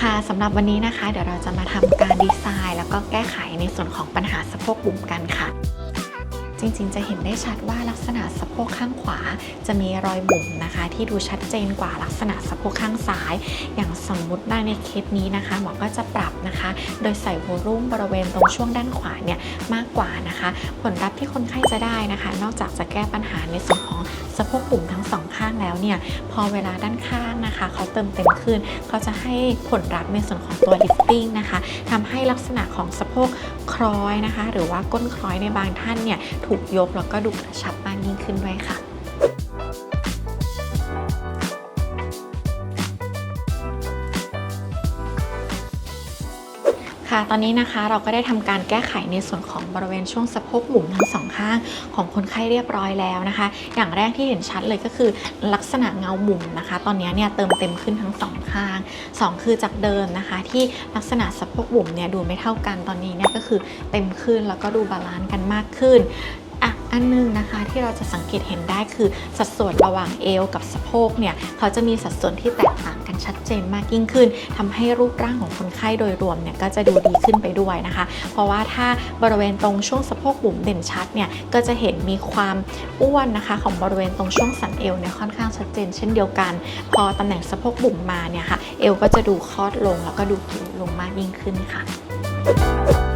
ค่ะสำหรับวันนี้นะคะ เดี๋ยวเราจะมาทำการดีไซน์ แล้วก็แก้ไขในส่วนของปัญหาสะโพกบุ๋มกันค่ะ จริงๆ จะเห็นได้ชัดว่าลักษณะสะโพกข้างขวา จะมีรอยบุ๋มนะคะ ที่ดูชัดเจนกว่าลักษณะสะโพกข้างซ้าย อย่างสมมุติได้ในเคสนี้นะคะหมอก็จะปรับนะคะ โดยใส่โวลุ่มบริเวณตรงช่วงด้านขวาเนี่ยมากกว่านะคะ ผลลัพธ์ที่คนไข้จะได้นะคะ นอกจากจะแก้ปัญหาในส่วนของสะโพกบุ๋มทั้งสองข้างแล้วเนี่ยพอเวลาด้านข้างนะคะ เขาเติมเต็มขึ้นเขาจะให้ผลลัพธ์ในส่วนของตัวลิฟติ้งนะคะทำให้ลักษณะของสะโพกคล้อยนะคะ หรือว่าก้นคล้อยในบางท่านเนี่ยถูกยกแล้วก็ดูกระชับมากยิ่งขึ้นด้วยค่ะ ค่ะตอนนี้นะคะเราก็ได้ทำการแก้ไขในส่วนของบริเวณช่วงสะโพกบุ๋มทั้งสองข้างของคนไข้เรียบร้อยแล้วนะคะ อย่างแรกที่เห็นชัดเลยก็คือลักษณะเงาบุ๋มนะคะ ตอนนี้เนี่ยเติมเต็มขึ้นทั้งสองข้างสองคือจากเดิมนะคะ ที่ลักษณะสะโพกบุ๋มเนี่ยดูไม่เท่ากันตอนนี้เนี่ยก็คือเต็มขึ้นแล้วก็ดูบาลานซ์กันมากขึ้นอะอันหนึงนะคะที่เราจะสังเกตเห็นได้คือสัดส่วนระหว่างเอวกับสะโพกเนี่ยเขาจะมีสัดส่วนที่แตกต่างกัน ชัดเจนมากยิ่งขึ้นทำให้รูปร่างของคนไข้โดยรวมเนี่ยก็จะดูดีขึ้นไปด้วยนะคะ เพราะว่าถ้าบริเวณตรงช่วงสะโพกบุ๋มเด่นชัดเนี่ยก็จะเห็นมีความอ้วนนะคะ ของบริเวณตรงช่วงสันเอวเนี่ยค่อนข้างชัดเจน เช่นเดียวกัน พอตำแหน่งสะโพกบุ๋มมาเนี่ยค่ะเอวก็จะดูคลอดลงแล้วก็ดูผิวลงมากยิ่งขึ้นค่ะ